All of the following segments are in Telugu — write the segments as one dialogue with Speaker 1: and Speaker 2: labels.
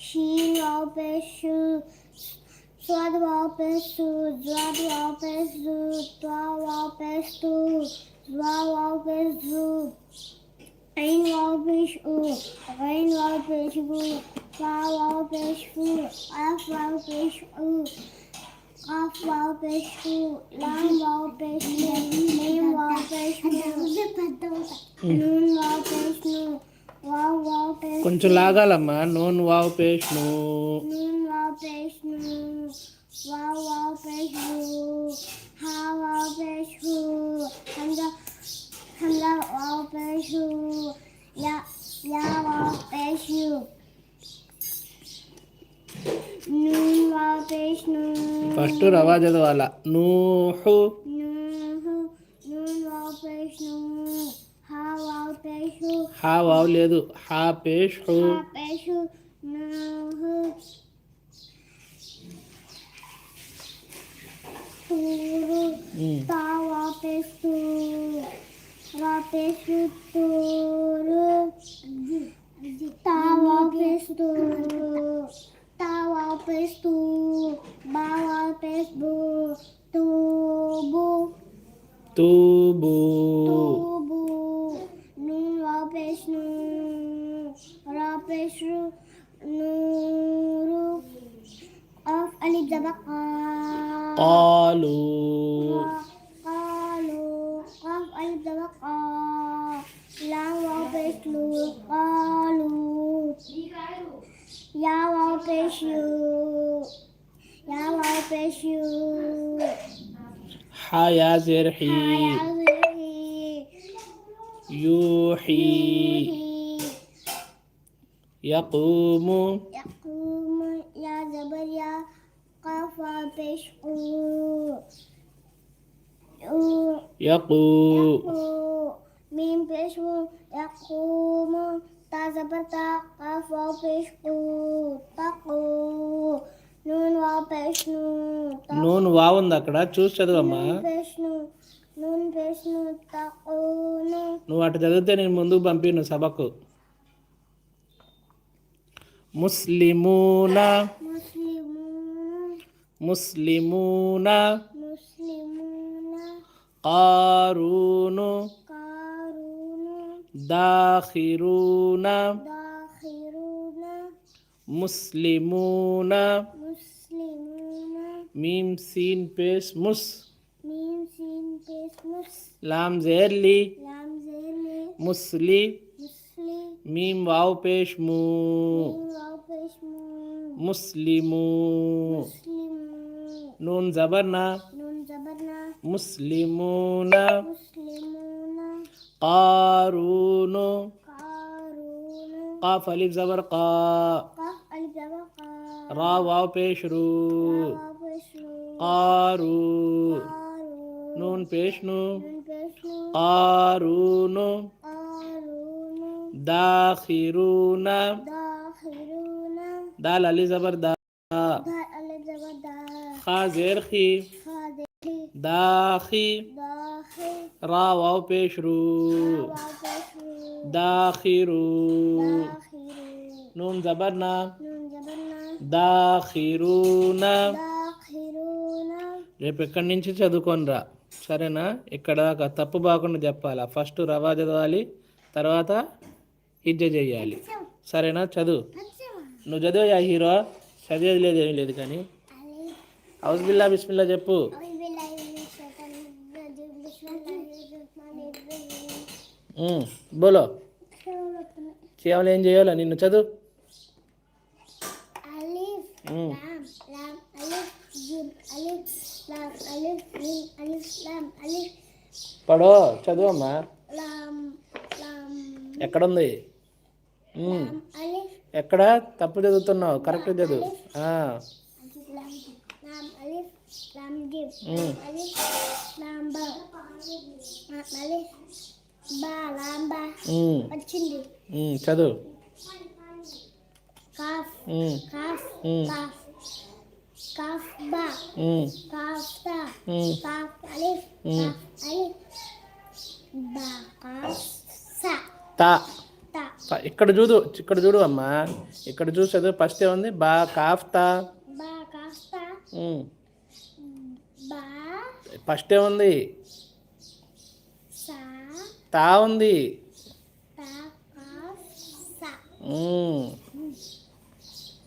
Speaker 1: She opens shoe, sword opens to, sword opens to, twelve opens to, twelve opens to. Rain opens to, rain opens to, five opens to, half opens to. Off opens to, lamb opens to, name opens to, noon opens to.
Speaker 2: కొంచెం లాగాలమ్మా నూన్ వావ్ పేస్ట్ను
Speaker 1: nun wow fish
Speaker 2: హా వావ్ లేదు హా పేష్ హు
Speaker 1: ha قالوا قالوا قاف ألف دبق لا وقف قالوا
Speaker 2: يا وقف يا
Speaker 1: وقف حيا
Speaker 2: زرحي يوحي.
Speaker 1: يقوم
Speaker 2: يقوم.
Speaker 1: يقو ميم بشقو يقوم تا زبر تا قاف بشقو تقو نون واو بشنو
Speaker 2: నూన్ వావ్ ఉంది అక్కడ చూసి చదవమ్మా
Speaker 1: بشنو نون بشنو تقون
Speaker 2: నువ్వు అటు చదివితే నేను ముందుకు పంపిను సభకు ముస్లిమూన মুসলিমুনা মুসলিমুনা
Speaker 1: কারুনু কারুনু দাখিরুনা দাখিরুনা
Speaker 2: মুসলিমুনা মুসলিমুনা
Speaker 1: মিম সিন
Speaker 2: পেশ
Speaker 1: মুস
Speaker 2: মিম সিন পেশ লাম
Speaker 1: জেরলি লাম মিম ওয়াও
Speaker 2: পেশ
Speaker 1: মু
Speaker 2: মুসলিমু মুসলিমু
Speaker 1: نون زبرنا. مسلمون.
Speaker 2: قارون. قاف علیف زبر قا. را واو پیش رو قارو نون پیش نو قارون. داخرون.
Speaker 1: داخرون.
Speaker 2: دال علی زبر دا
Speaker 1: دال ألف زبر دا
Speaker 2: خا زير خي
Speaker 1: خادخي
Speaker 2: داخي
Speaker 1: داخل
Speaker 2: را واو پیش رو
Speaker 1: واو بيش مو
Speaker 2: داخرو
Speaker 1: داخرون
Speaker 2: نون زبرنا
Speaker 1: نون زبرنا
Speaker 2: దాఖిరూన
Speaker 1: داخرون
Speaker 2: రేపు ఎక్కడి నుంచి చదువుకోనరా సరేనా ఇక్కడ దాకా తప్పు బాకుండా చెప్పాలా ఫస్ట్ రవా చదవాలి తర్వాత హిజ్జ చేయాలి సరేనా చదువు నువ్వు చదివా హీరో చదివేది లేదు ఏం లేదు కానీ. హౌస్ బిల్లా బిస్మిల్లా చెప్పు. బోలో. కేవలం ఏం చేయాలా? నిన్ను చదువు. పడో
Speaker 1: lam, lam,
Speaker 2: ఎక్కడుంది? ఎక్కడ? తప్పు చదువుతున్నావు. కరెక్ట్ చదువు. చదువు.
Speaker 1: Cough cough. కాఫ్
Speaker 2: ఇక్కడ చూడు ఇక్కడ చూడు అమ్మా. ఇక్కడ చూసి చదువు ఫస్ట్ ఏముంది బా కాఫ్తా. ఫస్ట్ ఏముంది తా ఉంది.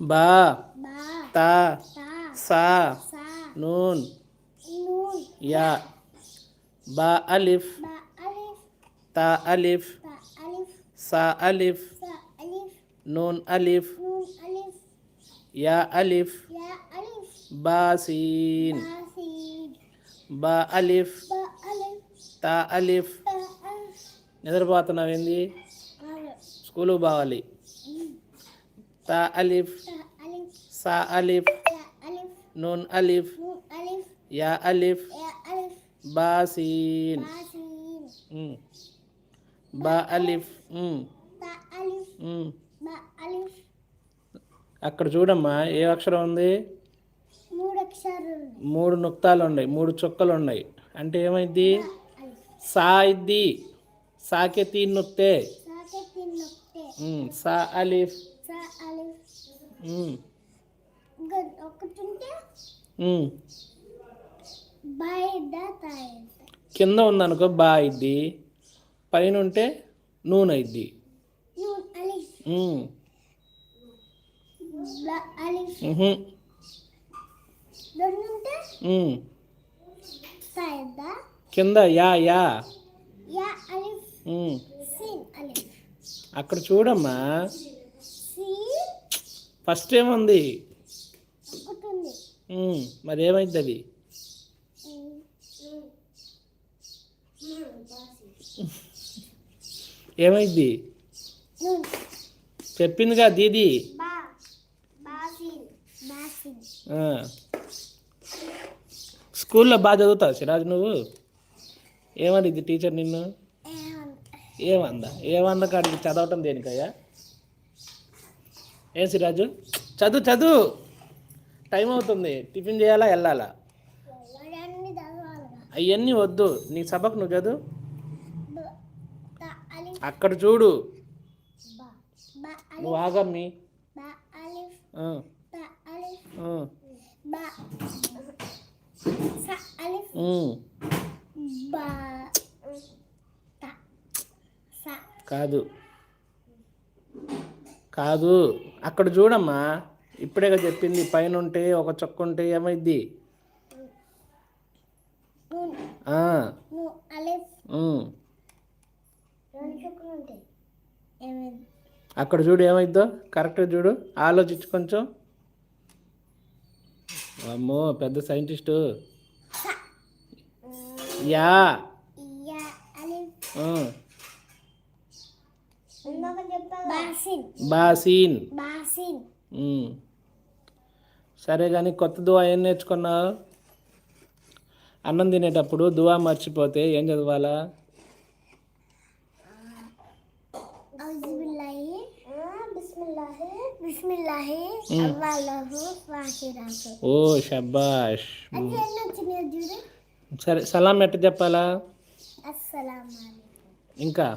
Speaker 2: బా. తా. సా. నూన్. యా. బా అలిఫ్. తా అలిఫ్.
Speaker 1: తా అలిఫ్
Speaker 2: సా అలిఫ్
Speaker 1: సా అలిఫ్
Speaker 2: నూన్ అలిఫ్
Speaker 1: నూన్ అలిఫ్
Speaker 2: యా అలిఫ్
Speaker 1: యా అలిఫ్
Speaker 2: బా సీన్
Speaker 1: బా సీన్
Speaker 2: బా అలిఫ్
Speaker 1: బా అలిఫ్
Speaker 2: తా అలిఫ్
Speaker 1: బా అలిఫ్
Speaker 2: నిద్రపోతున్నావు ఏంది స్కూల్కి పోవాలి తా అలిఫ్
Speaker 1: తా అలిఫ్
Speaker 2: సా అలిఫ్
Speaker 1: తా అలిఫ్
Speaker 2: నూన్ అలిఫ్
Speaker 1: నూన్ అలిఫ్
Speaker 2: యా అలిఫ్
Speaker 1: యా అలిఫ్
Speaker 2: బా అలిఫ్
Speaker 1: తా
Speaker 2: ఉమ్.
Speaker 1: బా అలిఫ్
Speaker 2: అక్కడ చూడమ్మా ఏ అక్షరం ఉంది?
Speaker 1: మూడు అక్షరాలు ఉన్నాయి.
Speaker 2: మూడు నుక్తాలు ఉన్నాయి మూడు చుక్కలు ఉన్నాయి. అంటే ఏమైంది? సా ఇద్ది. సాకే తీన్ నుక్తే. ఉమ్, సా అలిఫ్. కింద ఉందనుకో బా ఇద్ది. పైన ఉంటే నూనె.
Speaker 1: తాయద్దా
Speaker 2: కింద యా యా అక్కడ చూడమ్మా ఫస్ట్ ఏముంది మరి ఏమైంది అది ఏమైంది? చెప్పిందిగా దీది. స్కూల్లో బాగా చదువుతావు సిరాజు నువ్వు? ఏమనిద్ది టీచర్ నిన్ను? ఏమందా? ఏమన్నా కాడికి చదవటం దేనికయ్యా? ఏం సిరాజు? చదువు చదువు. టైం అవుతుంది. టిఫిన్ చేయాలా వెళ్ళాలా? అవన్నీ వద్దు. నీ సభకు నువ్వు చదువు. అక్కడ చూడు. నువ్వు ఆగమ్మి. కాదు. కాదు. అక్కడ చూడమ్మా. ఇప్పుడేగా చెప్పింది. పైన ఉంటే ఒక చొక్క ఉంటే ఏమైద్ది ఆ.
Speaker 1: రెండు చుక్కలు ఉంటాయి. ఏమైంది
Speaker 2: అక్కడ చూడు ఏమైద్దో కరెక్ట్గా చూడు. ఆలోచించు కొంచెం. అమ్మో పెద్ద సైంటిస్టు. యా.
Speaker 1: బాసిన్.
Speaker 2: సరే కానీ కొత్త దువా ఏం నేర్చుకున్నావు? అన్నం తినేటప్పుడు దువా మర్చిపోతే ఏం చదవాలా? ఓ షబాష్ సరే సలాం ఎట్ట చెప్పాలా ఇంకా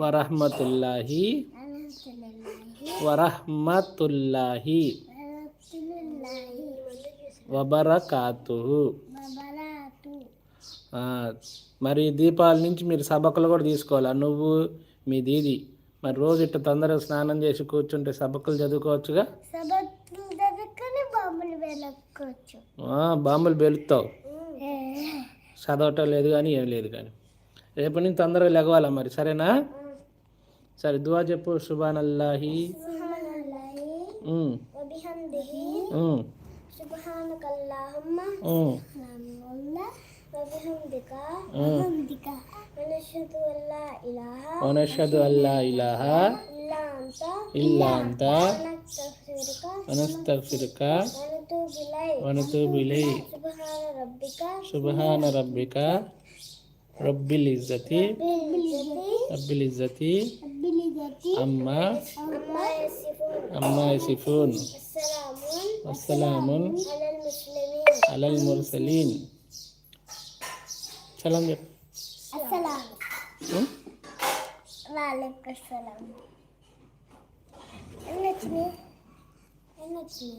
Speaker 2: వరహమతుల్లాహి వరహమతుల్లాహి ఆ, మరి దీపాల నుంచి మీరు సబకులు కూడా తీసుకోవాలా? నువ్వు మీ దీది. మరి రోజు ఇట్ట తొందరగా స్నానం చేసి కూర్చుంటే సబకులు చదువుకోవచ్చుగా?
Speaker 1: బాంబులు
Speaker 2: బెలుస్తావు చదవటం లేదు కానీ ఏం లేదు కానీ. రేపటి నుంచి తొందరగా లెగవాలా మరి? సరేనా? సరే దువా చెప్పు. సుబానల్లాహి
Speaker 1: సుబ్హానకల్లాహుమ్మ
Speaker 2: ونشهد أن
Speaker 1: لا إله
Speaker 2: إلا أنت ونستغفرك ونتوب
Speaker 1: إليك
Speaker 2: سبحان ربك
Speaker 1: رب
Speaker 2: العزة
Speaker 1: رب العزة
Speaker 2: أما أما
Speaker 1: يصفون
Speaker 2: السلام
Speaker 1: على
Speaker 2: المرسلين سلام yapıyorsun?
Speaker 1: Varlık
Speaker 2: selam.
Speaker 1: Evet mi? Evet mi?